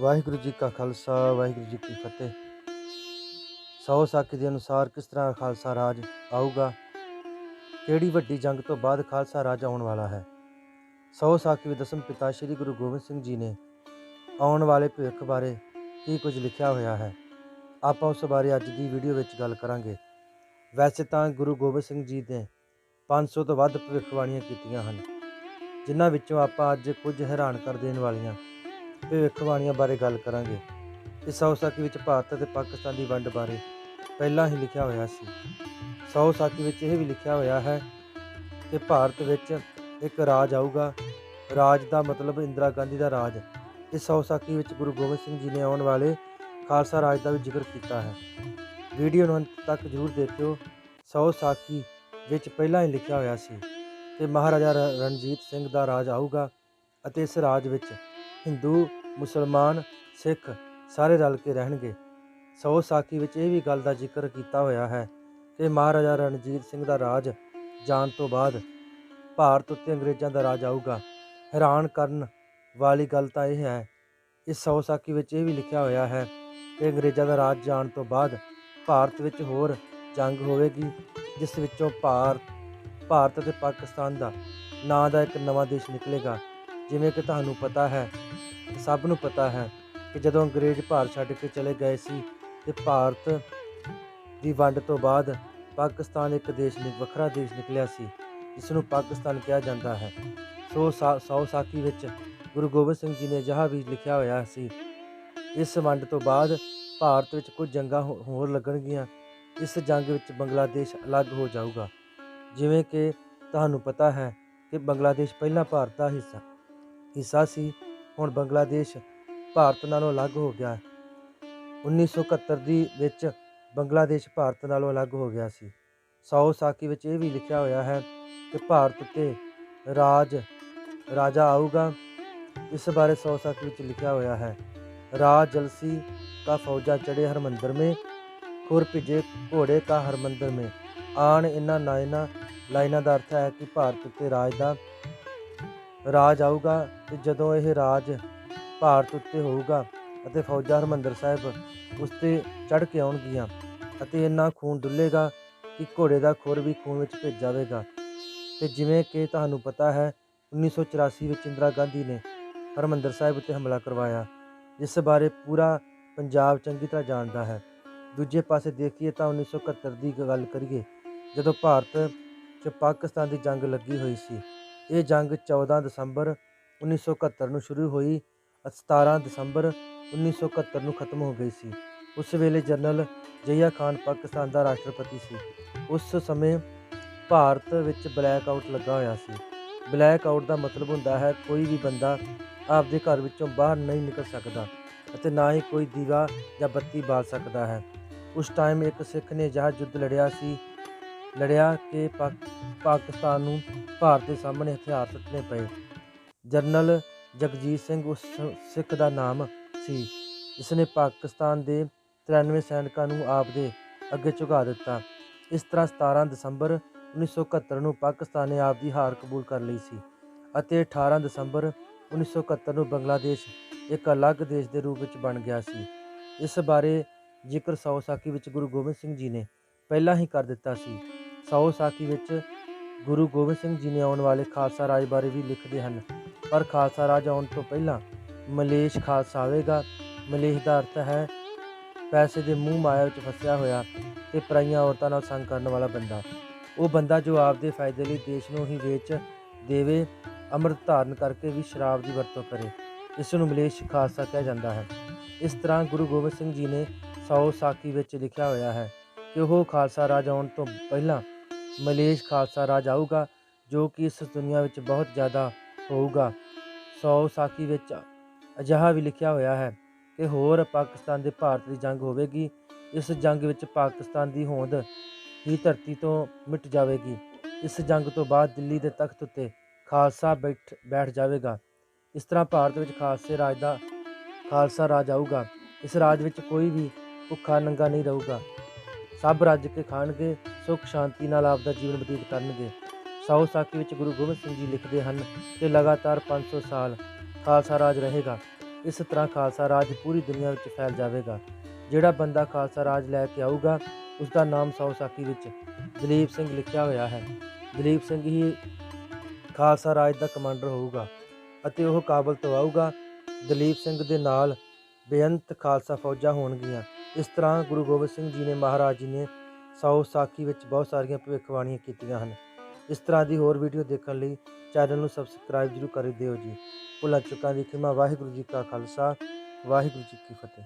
ਵਾਹਿਗੁਰੂ ਜੀ ਕਾ ਖਾਲਸਾ, ਵਾਹਿਗੁਰੂ ਜੀ ਕੀ ਫਤਿਹ। ਸੌ ਸਾਖੀ ਦੇ ਅਨੁਸਾਰ ਕਿਸ ਤਰ੍ਹਾਂ ਖਾਲਸਾ ਰਾਜ ਆਊਗਾ? ਕਿਹੜੀ ਵੱਡੀ ਜੰਗ ਤੋਂ ਬਾਅਦ ਖਾਲਸਾ ਰਾਜ ਆਉਣ ਵਾਲਾ ਹੈ? ਸੌ ਸਾਖੀ ਵਿੱਚ ਦਸਮ ਪਿਤਾ ਸ੍ਰੀ ਗੁਰੂ ਗੋਬਿੰਦ ਸਿੰਘ ਜੀ ਨੇ ਆਉਣ ਵਾਲੇ ਭਵਿੱਖ ਬਾਰੇ ਕੀ ਕੁਝ ਲਿਖਿਆ ਹੋਇਆ ਹੈ? ਆਪਾਂ ਉਸ ਬਾਰੇ ਅੱਜ ਦੀ ਵੀਡੀਓ ਵਿੱਚ ਗੱਲ ਕਰਾਂਗੇ। ਵੈਸੇ ਤਾਂ ਗੁਰੂ ਗੋਬਿੰਦ ਸਿੰਘ ਜੀ ਨੇ 500 ਤੋਂ ਵੱਧ ਭਵਿੱਖਬਾਣੀਆਂ ਕੀਤੀਆਂ ਹਨ, ਜਿਨ੍ਹਾਂ ਵਿੱਚੋਂ ਆਪਾਂ ਅੱਜ ਕੁਝ ਹੈਰਾਨ ਕਰ ਦੇਣ ਵਾਲੀਆਂ ਭਵਿੱਖਬਾਣੀਆਂ ਬਾਰੇ ਗੱਲ ਕਰਾਂਗੇ। ਇਸ ਸੌ ਸਾਖੀ ਵਿੱਚ ਭਾਰਤ ਅਤੇ ਪਾਕਿਸਤਾਨ ਦੀ ਵੰਡ ਬਾਰੇ ਪਹਿਲਾਂ ਹੀ ਲਿਖਿਆ ਹੋਇਆ ਸੀ। ਸੌ ਸਾਖੀ ਵਿੱਚ ਇਹ ਵੀ ਲਿਖਿਆ ਹੋਇਆ ਹੈ ਕਿ ਭਾਰਤ ਵਿੱਚ ਇੱਕ ਰਾਜ ਆਊਗਾ। ਰਾਜ ਦਾ ਮਤਲਬ ਇੰਦਰਾ ਗਾਂਧੀ ਦਾ ਰਾਜ। ਇਸ ਸੌ ਸਾਖੀ ਵਿੱਚ ਗੁਰੂ ਗੋਬਿੰਦ ਸਿੰਘ ਜੀ ਨੇ ਆਉਣ ਵਾਲੇ ਖਾਲਸਾ ਰਾਜ ਦਾ ਵੀ ਜ਼ਿਕਰ ਕੀਤਾ ਹੈ। ਵੀਡੀਓ ਨੂੰ ਅੰਤ ਤੱਕ ਜ਼ਰੂਰ ਦੇਖਿਓ। ਸੌ ਸਾਖੀ ਵਿੱਚ ਪਹਿਲਾਂ ਹੀ ਲਿਖਿਆ ਹੋਇਆ ਸੀ ਕਿ ਮਹਾਰਾਜਾ ਰ- ਰਣਜੀਤ ਸਿੰਘ ਦਾ ਰਾਜ ਆਊਗਾ ਅਤੇ ਇਸ ਰਾਜ ਵਿੱਚ ਹਿੰਦੂ, ਮੁਸਲਮਾਨ, ਸਿੱਖ ਸਾਰੇ ਰਲ ਕੇ ਰਹਿਣਗੇ। ਸੌ ਸਾਖੀ ਵਿੱਚ ਇਹ ਵੀ ਗੱਲ ਦਾ ਜ਼ਿਕਰ ਕੀਤਾ ਹੋਇਆ ਹੈ ਕਿ ਮਹਾਰਾਜਾ ਰਣਜੀਤ ਸਿੰਘ ਦਾ ਰਾਜ ਜਾਣ ਤੋਂ ਬਾਅਦ ਭਾਰਤ ਉੱਤੇ ਅੰਗਰੇਜ਼ਾਂ ਦਾ ਰਾਜ ਆਊਗਾ। ਹੈਰਾਨ ਕਰਨ ਵਾਲੀ ਗੱਲ ਤਾਂ ਇਹ ਹੈ, ਇਸ ਸੌ ਸਾਖੀ ਵਿੱਚ ਇਹ ਵੀ ਲਿਖਿਆ ਹੋਇਆ ਹੈ ਕਿ ਅੰਗਰੇਜ਼ਾਂ ਦਾ ਰਾਜ ਜਾਣ ਤੋਂ ਬਾਅਦ ਭਾਰਤ ਵਿੱਚ ਹੋਰ ਜੰਗ ਹੋਵੇਗੀ, ਜਿਸ ਵਿੱਚੋਂ ਭਾਰਤ ਭਾਰਤ ਅਤੇ ਪਾਕਿਸਤਾਨ ਦਾ ਨਾਂ ਦਾ ਇੱਕ ਨਵਾਂ ਦੇਸ਼ ਨਿਕਲੇਗਾ। ਜਿਵੇਂ ਕਿ ਤੁਹਾਨੂੰ ਪਤਾ ਹੈ, ਸਭ ਨੂੰ ਪਤਾ ਹੈ ਕਿ ਜਦੋਂ ਅੰਗਰੇਜ਼ ਭਾਰਤ ਛੱਡ ਕੇ ਚਲੇ ਗਏ ਸੀ ਤੇ ਭਾਰਤ ਦੀ ਵੰਡ ਤੋਂ ਬਾਅਦ ਪਾਕਿਸਤਾਨ ਇੱਕ ਦੇਸ਼ ਨਿ, ਵੱਖਰਾ ਦੇਸ਼ ਨਿਕਲਿਆ ਸੀ ਜਿਸ ਨੂੰ ਪਾਕਿਸਤਾਨ ਕਿਹਾ ਜਾਂਦਾ ਹੈ। ਸੋ ਸਾ- ਸੌ ਸਾਖੀ ਵਿੱਚ ਗੁਰੂ ਗੋਬਿੰਦ ਸਿੰਘ ਜੀ ਨੇ ਜਹਾ ਵੀ ਲਿਖਿਆ ਹੋਇਆ ਸੀ, ਇਸ ਵੰਡ ਤੋਂ ਬਾਅਦ ਭਾਰਤ ਵਿੱਚ ਕੁਝ ਜੰਗਾਂ ਹੋ- ਹੋਰ ਲੱਗਣਗੀਆਂ, ਇਸ ਜੰਗ ਵਿੱਚ ਬੰਗਲਾਦੇਸ਼ ਅਲੱਗ ਹੋ ਜਾਊਗਾ। ਜਿਵੇਂ ਕਿ ਤੁਹਾਨੂੰ ਪਤਾ ਹੈ ਕਿ ਬੰਗਲਾਦੇਸ਼ ਪਹਿਲਾਂ ਭਾਰਤ ਦਾ ਹਿੱਸਾ ਹਿੱਸਾ ਸੀ ਹੁਣ ਬੰਗਲਾਦੇਸ਼ ਭਾਰਤ ਨਾਲੋਂ ਅਲੱਗ ਹੋ ਗਿਆ ਹੈ 1971 ਦੀ ਵਿੱਚ ਬੰਗਲਾਦੇਸ਼ ਭਾਰਤ ਨਾਲੋਂ ਅਲੱਗ ਹੋ ਗਿਆ ਸੀ ਸੌ ਸਾਖੀ ਵਿੱਚ ਇਹ ਵੀ ਲਿਖਿਆ ਹੋਇਆ ਹੈ ਕਿ ਭਾਰਤ ਉੱਤੇ ਰਾਜ ਰਾਜਾ ਆਊਗਾ ਇਸ ਬਾਰੇ ਸੌ ਸਾਖੀ ਵਿੱਚ ਲਿਖਿਆ ਹੋਇਆ ਹੈ ਰਾਜ ਜਲਸੀ का फौजा चढ़े हरमंदर में खुर ਭਿਜੇ ਘੋੜੇ ਕਾ ਹਰਮੰਦਰ ਮੇ ਆਣ ਇਹਨਾਂ ਲਾਈਨਾਂ ਲਾਈਨਾਂ ਦਾ ਅਰਥ ਹੈ ਕਿ ਭਾਰਤ ਉੱਤੇ ਰਾਜ ਦਾ ਰਾਜ ਆਊਗਾ ਤੇ ਜਦੋਂ ਇਹ ਰਾਜ ਭਾਰਤ ਉੱਤੇ ਹੋਊਗਾ ਅਤੇ ਫੌਜਾਂ ਹਰਮੰਦਰ ਸਾਹਿਬ ਉਸ ਤੇ ਚੜ ਕੇ ਆਉਣਗੀਆਂ ਅਤੇ ਇੰਨਾ ਖੂਨ ਡੁੱਲੇਗਾ ਕਿ ਘੋੜੇ ਦਾ ਖੁਰ ਵੀ ਖੂਨ ਵਿੱਚ ਭਿੱਜ ਜਾਵੇਗਾ। ਤੇ ਜਿਵੇਂ ਕਿ ਤੁਹਾਨੂੰ ਪਤਾ ਹੈ 1984 ਵਿੱਚ ਇੰਦਰਾ ਗਾਂਧੀ ਨੇ ਹਰਮੰਦਰ ਸਾਹਿਬ ਉੱਤੇ ਹਮਲਾ ਕਰਵਾਇਆ, ਜਿਸ ਬਾਰੇ ਪੂਰਾ ਪੰਜਾਬ ਚੰਗੀ ਤਰ੍ਹਾਂ ਜਾਣਦਾ ਹੈ। ਦੂਜੇ ਪਾਸੇ ਦੇਖੀਏ ਤਾਂ 1971 ਦੀ ਗੱਲ ਕਰੀਏ, ਜਦੋਂ ਭਾਰਤ 'ਚ ਪਾਕਿਸਤਾਨ ਦੀ ਜੰਗ ਲੱਗੀ ਹੋਈ ਸੀ ਇਹ ਜੰਗ 14 ਦਸੰਬਰ 1971 ਨੂੰ ਸ਼ੁਰੂ ਹੋਈ ਅਤੇ 17 ਦਸੰਬਰ 1971 ਨੂੰ ਖਤਮ ਹੋ ਗਈ ਸੀ। ਉਸ ਵੇਲੇ ਜਨਰਲ ਜਈਆ ਖਾਨ ਪਾਕਿਸਤਾਨ ਦਾ ਰਾਸ਼ਟਰਪਤੀ ਸੀ। ਉਸ ਸਮੇਂ ਭਾਰਤ ਵਿੱਚ ਬਲੈਕ ਆਊਟ ਲੱਗਾ ਹੋਇਆ ਸੀ। ਬਲੈਕ ਆਊਟ ਦਾ ਮਤਲਬ ਹੁੰਦਾ ਹੈ, ਕੋਈ ਵੀ ਬੰਦਾ ਆਪਦੇ ਘਰ ਵਿੱਚੋਂ ਬਾਹਰ ਨਹੀਂ ਨਿਕਲ ਸਕਦਾ ਅਤੇ ਨਾ ਹੀ ਕੋਈ ਦੀਵਾ ਜਾਂ ਬੱਤੀ ਬਾਲ ਸਕਦਾ ਹੈ। ਉਸ ਟਾਈਮ ਇੱਕ ਸਿੱਖ ਨੇ ਅਜਿਹਾ ਯੁੱਧ ਲੜਿਆ ਸੀ, ਲੜਿਆ ਕਿ ਪਾਕ- ਪਾਕਿਸਤਾਨ ਨੂੰ ਭਾਰਤ ਦੇ ਸਾਹਮਣੇ ਹਥਿਆਰ ਸੁੱਟਣੇ ਪਏ। ਜਨਰਲ ਜਗਜੀਤ ਸਿੰਘ ਉਸ ਸਿੱਖ ਦਾ ਨਾਮ ਸੀ ਜਿਸ ਨੇ ਪਾਕਿਸਤਾਨ ਦੇ 93 ਸੈਨਿਕਾਂ ਨੂੰ ਆਪ ਦੇ ਅੱਗੇ ਝੁਕਾ ਦਿੱਤਾ। ਇਸ ਤਰ੍ਹਾਂ 17 ਦਸੰਬਰ 1971 ਨੂੰ ਪਾਕਿਸਤਾਨ ਨੇ ਆਪ ਦੀ ਹਾਰ ਕਬੂਲ ਕਰ ਲਈ ਸੀ ਅਤੇ 18 ਦਸੰਬਰ 1971 ਨੂੰ ਬੰਗਲਾਦੇਸ਼ ਇੱਕ ਅਲੱਗ ਦੇਸ਼ ਦੇ ਰੂਪ ਵਿੱਚ ਬਣ ਗਿਆ ਸੀ। ਇਸ ਬਾਰੇ ਜ਼ਿਕਰ ਸੌ ਸਾਖੀ ਵਿੱਚ ਗੁਰੂ ਗੋਬਿੰਦ ਸਿੰਘ ਜੀ ਨੇ ਪਹਿਲਾਂ ਹੀ ਕਰ ਦਿੱਤਾ ਸੀ। ਸੌ ਸਾਖੀ ਵਿੱਚ ਗੁਰੂ ਗੋਬਿੰਦ ਸਿੰਘ ਜੀ ਨੇ ਆਉਣ ਵਾਲੇ ਖਾਲਸਾ ਰਾਜ ਬਾਰੇ ਵੀ ਲਿਖਦੇ ਹਨ। ਪਰ ਖਾਲਸਾ ਰਾਜ ਆਉਣ ਤੋਂ ਪਹਿਲਾਂ ਮਲੇਸ਼ ਖਾਲਸਾ ਆਵੇਗਾ। ਮਲੇਸ਼ ਦਾ ਅਰਥ ਹੈ ਪੈਸੇ ਦੇ ਮੂੰਹ ਮਾਇਆ ਵਿੱਚ ਫਸਿਆ ਹੋਇਆ ਤੇ ਪਰਾਈਆਂ ਔਰਤਾਂ ਨਾਲ ਸੰਗ ਕਰਨ ਵਾਲਾ ਬੰਦਾ। ਉਹ ਬੰਦਾ ਜੋ ਆਪਦੇ ਫਾਇਦੇ ਲਈ ਦੇਸ਼ ਨੂੰ ਹੀ ਵੇਚ ਦੇਵੇ, ਅੰਮ੍ਰਿਤ ਧਾਰਨ ਕਰਕੇ ਵੀ ਸ਼ਰਾਬ ਦੀ ਵਰਤੋਂ ਕਰੇ। ਇਸ ਨੂੰ ਮਲੇਸ਼ ਖਾਲਸਾ ਕਿਹਾ ਜਾਂਦਾ ਹੈ। ਇਸ ਤਰ੍ਹਾਂ ਗੁਰੂ ਗੋਬਿੰਦ ਸਿੰਘ ਜੀ ਨੇ ਸੌ ਸਾਖੀ ਵਿੱਚ ਲਿਖਿਆ ਹੋਇਆ ਹੈ ਕਿ ਉਹ ਖਾਲਸਾ ਰਾਜ ਆਉਣ ਤੋਂ ਪਹਿਲਾਂ ਮਲੇਸ਼ ਖਾਲਸਾ ਰਾਜ ਆਊਗਾ, ਜੋ ਕਿ ਇਸ ਦੁਨੀਆ ਵਿੱਚ ਬਹੁਤ ਜ਼ਿਆਦਾ ਹੋਊਗਾ। ਸੌ ਸਾਖੀ ਵਿੱਚ ਅਜਿਹਾ ਵੀ ਲਿਖਿਆ ਹੋਇਆ ਹੈ ਕਿ ਹੋਰ ਪਾਕਿਸਤਾਨ ਦੇ ਭਾਰਤ ਦੀ ਜੰਗ ਹੋਵੇਗੀ, ਇਸ ਜੰਗ ਵਿੱਚ ਪਾਕਿਸਤਾਨ ਦੀ ਹੋਂਦ ਹੀ ਧਰਤੀ ਤੋਂ ਮਿਟ ਜਾਵੇਗੀ। ਇਸ ਜੰਗ ਤੋਂ ਬਾਅਦ ਦਿੱਲੀ ਦੇ ਤਖਤ ਉੱਤੇ ਖਾਲਸਾ ਬੈਠ ਬੈਠ ਜਾਵੇਗਾ। ਇਸ ਤਰ੍ਹਾਂ ਭਾਰਤ ਵਿੱਚ ਖਾਲਸੇ ਰਾਜ ਦਾ ਖਾਲਸਾ ਰਾਜ ਆਊਗਾ। ਇਸ ਰਾਜ ਵਿੱਚ ਕੋਈ ਵੀ ਭੁੱਖਾ ਨੰਗਾ ਨਹੀਂ ਰਹੂਗਾ। ਸਭ ਰੱਜ ਕੇ ਖਾਣਗੇ, ਸੁੱਖ ਸ਼ਾਂਤੀ ਨਾਲ ਆਪਦਾ ਜੀਵਨ ਬਤੀਤ ਕਰਨਗੇ। ਸੌ ਸਾਖੀ ਵਿੱਚ ਗੁਰੂ ਗੋਬਿੰਦ ਸਿੰਘ ਜੀ ਲਿਖਦੇ ਹਨ ਕਿ ਲਗਾਤਾਰ 500 ਸਾਲ ਖਾਲਸਾ ਰਾਜ ਰਹੇਗਾ। ਇਸ ਤਰ੍ਹਾਂ ਖਾਲਸਾ ਰਾਜ ਪੂਰੀ ਦੁਨੀਆ ਵਿੱਚ ਫੈਲ ਜਾਵੇਗਾ। ਜਿਹੜਾ ਬੰਦਾ ਖਾਲਸਾ ਰਾਜ ਲੈ ਕੇ ਆਊਗਾ ਉਸ ਦਾ ਨਾਮ ਸੌ ਸਾਕੀ ਵਿੱਚ ਦਲੀਪ ਸਿੰਘ ਲਿਖਿਆ ਹੋਇਆ ਹੈ। ਦਲੀਪ ਸਿੰਘ ਹੀ ਖਾਲਸਾ ਰਾਜ ਦਾ ਕਮਾਂਡਰ ਹੋਊਗਾ ਅਤੇ ਉਹ ਕਾਬਲ ਤੋਂ ਆਊਗਾ। ਦਲੀਪ ਸਿੰਘ ਦੇ ਨਾਲ ਬੇਅੰਤ ਖਾਲਸਾ ਫੌਜਾਂ ਹੋਣਗੀਆਂ। ਇਸ ਤਰ੍ਹਾਂ ਗੁਰੂ ਗੋਬਿੰਦ ਸਿੰਘ ਜੀ ਨੇ ਮਹਾਰਾਜ ਜੀ ਨੇ ਸੌ ਸਾਖੀ ਵਿੱਚ ਬਹੁਤ ਸਾਰੀਆਂ ਭਵਿੱਖਬਾਣੀਆਂ ਕੀਤੀਆਂ ਹਨ। ਇਸ ਤਰ੍ਹਾਂ ਦੀ ਹੋਰ ਵੀਡੀਓ ਦੇਖਣ ਲਈ ਚੈਨਲ ਨੂੰ ਸਬਸਕ੍ਰਾਈਬ ਜਰੂਰ ਕਰ ਦਿਓ ਜੀ। ਭੁੱਲਾਂ ਚੁੱਕਾਂ ਦੀ ਖਿਮਾ। ਵਾਹਿਗੁਰੂ ਜੀ ਕਾ ਖਾਲਸਾ। ਵਾਹਿਗੁਰੂ ਜੀ ਕੀ ਫਤਿਹ।